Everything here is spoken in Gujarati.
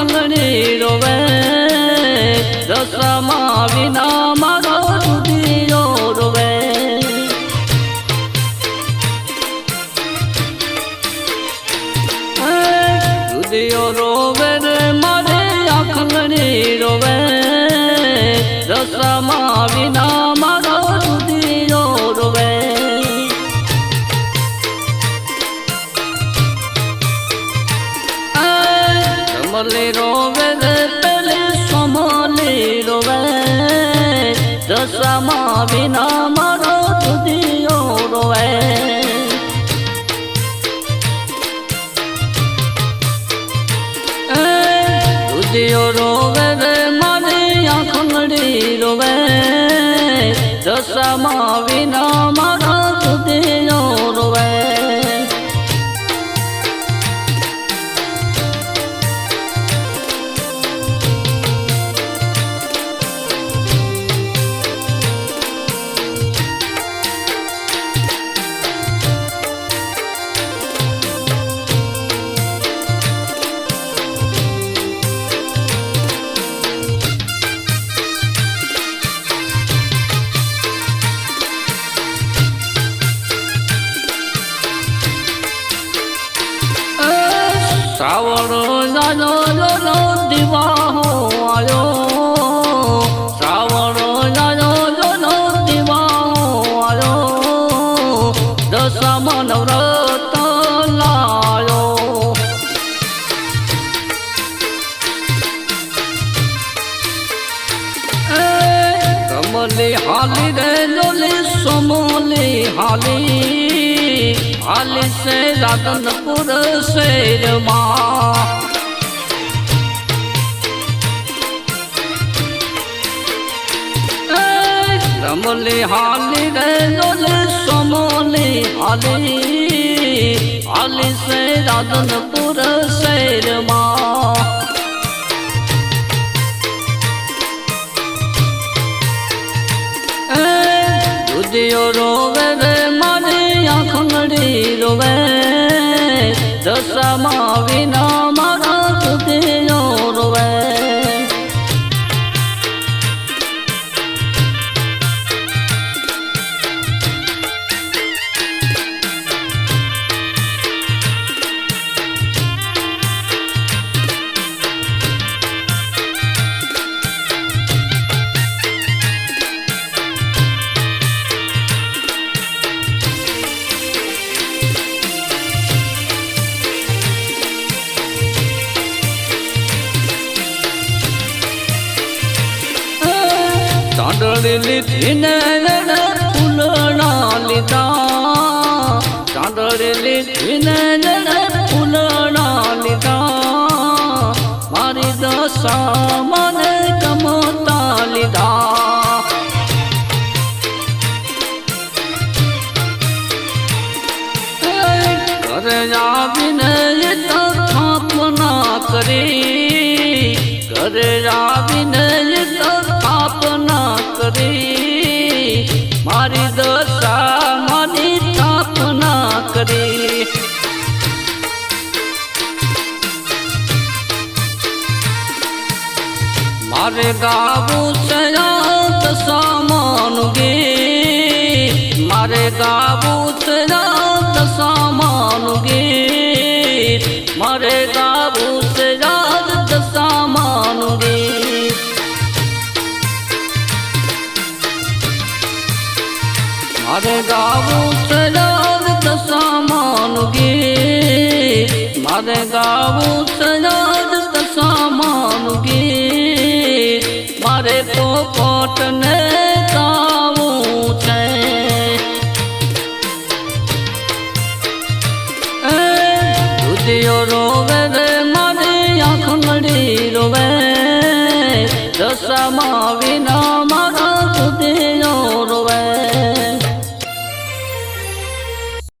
આંખલડી રોવે દશામાં વિના મારો રુધિરો રોવે રુધિરો રોવે રે મારે આંખલડી રોવે દશામાં દશામાં વિના મારો દુધિયો રોવે. દુધિયો રોવે રે, મારી આંખડી રોવે. દશામાં વિના મારો દુધિયો કમલી હાલી રે લોલી સમલી હાલી હાલી સે રાતનપુર શેરમાં રમલી હાલી રે લોલી સમલી હાલી હાલી સે રાધનપુર શેરમાં દુધિયો રોવે રે મારી આંખડી રોવે દશામાં વિના ચાંદડી લીધી ને ફૂલણા લીધા ચાંદડી લીધી ને ફૂલણા લીધા મારી દશા મને ગમતા લીધા ઘરે આવીને સ્થાપના કરી ઘરે આવીને મારે ગાવું છે દશામાનું ગીત. મારે ગાવું છે દશામાનું ગીત. મારે ગાવું છે દશામાનું ગીત. મારે ગાવું છે દશામાનું ગીત. મારે ગાવું રોવે